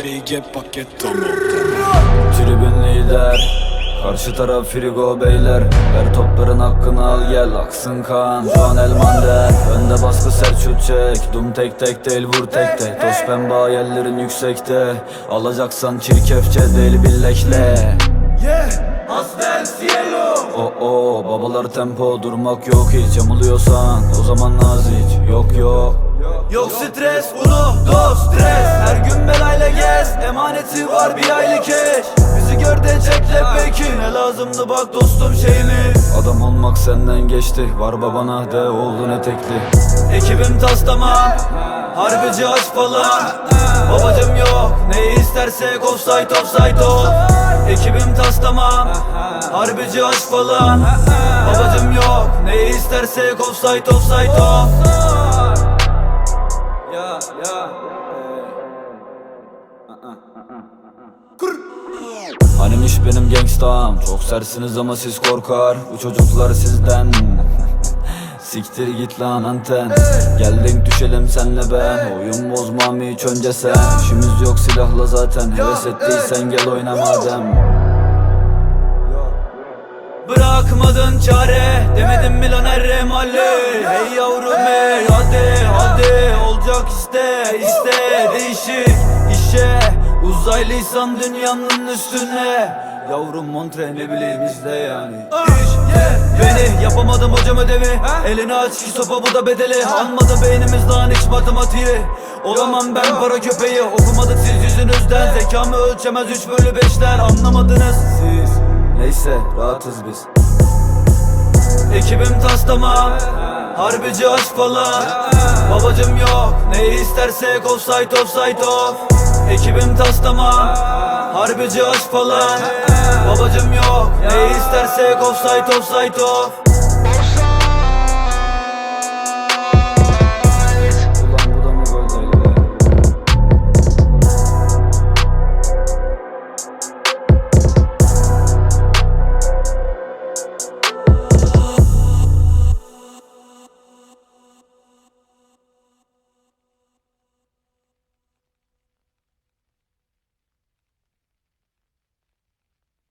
paket paket tamam Tribün lider Karşı taraf frigo beyler. Ver topların hakkını al gel Aksın kan. Şu an elmande Önde baskı sert şut çek. Dum tek tek değil vur tek tek. Toz pembe hayallerin yüksekte. Alacaksan çirkefçe değil billekle. O o babalar tempo durmak yok hiç. Yamuluyorsan o zaman nazik. Yok yok. Yok stres uno dos stres Emaneti var bir aylık eş Bizi gör de peki Ne lazımdı bak dostum şey mi Adam olmak senden geçti Var babana de oğlun etekli. Ekibim tas tamam Harbici aç falan. Babacım yok Ne istersek offside offside off Ekibim tas tamam Harbici aç falan. Babacım yok Ne istersek offside offside off Ya ya Hanimiş benim gangstam? Çok sersiniz ama siz korkar. Bu çocuklar sizden. Siktir git lan anten. Geldik düşelim senle ben Oyun bozmam hiç önce sen? İşimiz yok silahla zaten. Heves ettiysen gel oyna madem. Bırakmadın çare. Demedim mi lan her mahalle? Hey yavrum hey. hadi hadi. Olacak iste iste. Değişik işe Uzaylıysan dünyanın üstüne. Yavrum montre ne bileyim izle yani. İş Beni yapamadım hocam ödevi. Elini aç ki sopa bu da bedeli. Almadı beynimiz lan hiç matematiği Olamam ben para köpeği. Okumadık siz yüzünüzden. Zekamı ölçemez 3 bölü 5'ler Anlamadınız. Siz Neyse rahatız biz. Ekibim tas tamam Harbici aç falan. Babacım yok. Ne istersek offside offside off Ekibim tas tamam. Harbici aç falan. Babacım yok. Ne istersek offside offside off